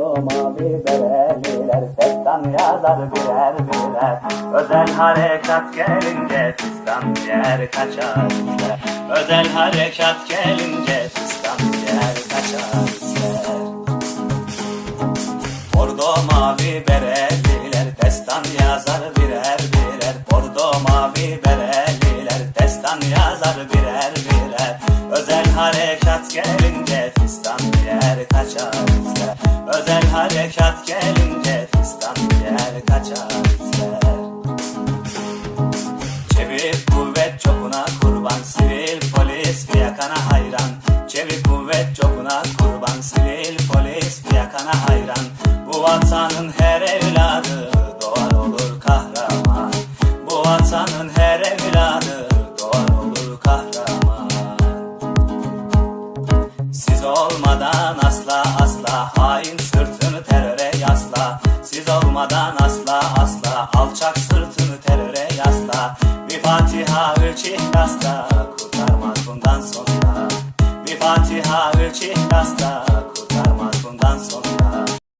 Bordo mavi bereliler Destan yazar birer birer. Özel harekat gelince Fistan yer kaçar Özel harekat gelince Fistan yer kaçar ister. Mavi bereliler Destan yazar birer birer. Bordo mavi bereliler Destan yazar birer birer. Özel harekat gelince Fistan yer kaçar harekat gelince Fistan yer kaçar ister. Çevik kuvvet çokuna kurban Sivil polis fiyakana hayran. Çevik kuvvet çokuna kurban Sivil polis fiyakana hayran. Bu vatanın her evladı Doğar olur kahraman. Bu vatanın her evladı Doğar olur kahraman. Siz olmadan asla Siz olmadan asla asla alçak sırtını teröre yasla. Bir Fatiha üç ihlasla kurtarmaz bundan sonra. Bir Fatiha üç ihlasla